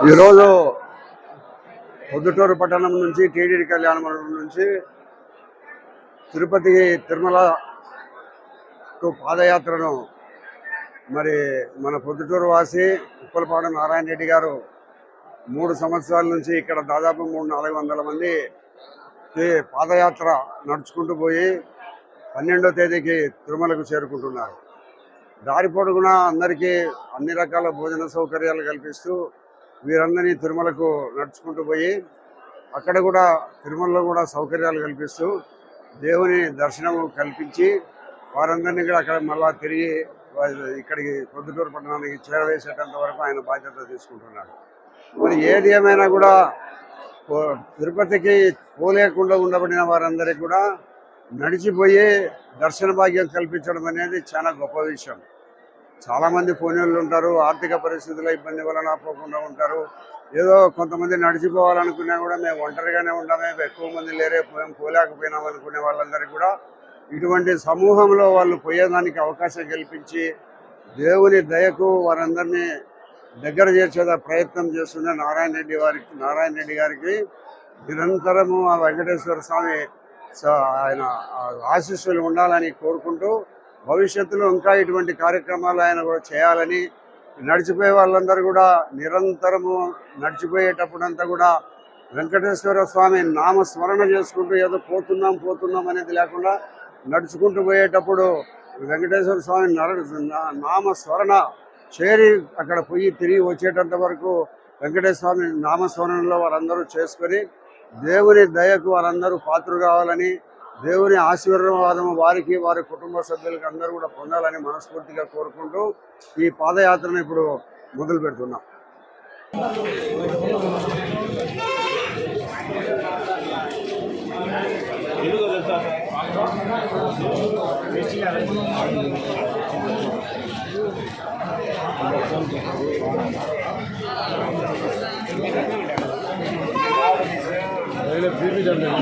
ఈరోజు పొద్దుటూరు పట్టణం నుంచి టీడీడీ కళ్యాణ మండపం నుంచి తిరుపతి తిరుమలకు పాదయాత్రను మరి మన పొద్దుటూరు వాసి ఉప్పలపాడు నారాయణ రెడ్డి గారు మూడు సంవత్సరాల నుంచి ఇక్కడ దాదాపు మూడు నాలుగు వందల మంది పాదయాత్ర నడుచుకుంటూ పోయి పన్నెండో తేదీకి తిరుమలకు చేరుకుంటున్నారు. దారి పొడుగున అందరికీ అన్ని రకాల భోజన సౌకర్యాలు కల్పిస్తూ వీరందరినీ తిరుమలకు నడుచుకుంటూ పోయి అక్కడ కూడా తిరుమలలో కూడా సౌకర్యాలు కల్పిస్తూ దేవుని దర్శనం కల్పించి వారందరినీ కూడా అక్కడ మళ్ళా తిరిగి ఇక్కడికి పొద్దుటూరు పట్టణానికి చేరవేసేటంత వరకు ఆయన బాధ్యత తీసుకుంటున్నాడు. మరి ఏది ఏమైనా కూడా తిరుపతికి పోలేకుండా ఉండబడిన వారందరికీ కూడా నడిచిపోయి దర్శన భాగ్యం కల్పించడం అనేది చాలా గొప్ప విషయం. చాలా మంది పోనీళ్ళు ఉంటారు ఆర్థిక పరిస్థితుల ఇబ్బంది వలన పోకుండా ఉంటారు. ఏదో కొంతమంది నడిచిపోవాలనుకున్నా కూడా మేము ఒంటరిగానే ఉండమే ఎక్కువ మంది లేరే మేము పోలేకపోయినాం అనుకునే వాళ్ళందరికీ కూడా ఇటువంటి సమూహంలో వాళ్ళు పోయేదానికి అవకాశం కల్పించి దేవుని దయకు వారందరినీ దగ్గర చేర్చేదా ప్రయత్నం చేస్తున్న నారాయణ రెడ్డి వారికి నారాయణ రెడ్డి గారికి నిరంతరము ఆ వెంకటేశ్వర స్వామి ఆయన ఆశీస్సులు ఉండాలని కోరుకుంటూ భవిష్యత్తులో ఇంకా ఇటువంటి కార్యక్రమాలు ఆయన కూడా చేయాలని నడిచిపోయే వాళ్ళందరూ కూడా నిరంతరము నడిచిపోయేటప్పుడంతా కూడా వెంకటేశ్వర స్వామి నామస్మరణ చేసుకుంటూ ఏదో పోతున్నాం పోతున్నాం అనేది లేకుండా నడుచుకుంటూ పోయేటప్పుడు వెంకటేశ్వర స్వామి నర నా- నామస్మరణ చేరి అక్కడ పోయి తిరిగి వచ్చేటంత వరకు వెంకటేశ్వర స్వామి నామస్మరణలో వారందరూ చేసుకొని దేవుని దయకు వారందరూ పాత్రు కావాలని దేవుని ఆశీర్వాదం వారికి వారి కుటుంబ సభ్యులకి అందరూ కూడా పొందాలని మనస్ఫూర్తిగా కోరుకుంటూ ఈ పాదయాత్రను ఇప్పుడు మొదలు పెడుతున్నాం. ਅਗਲੇ ਫਿਰ ਵੀ ਜਾਂਦੇ ਨੇ।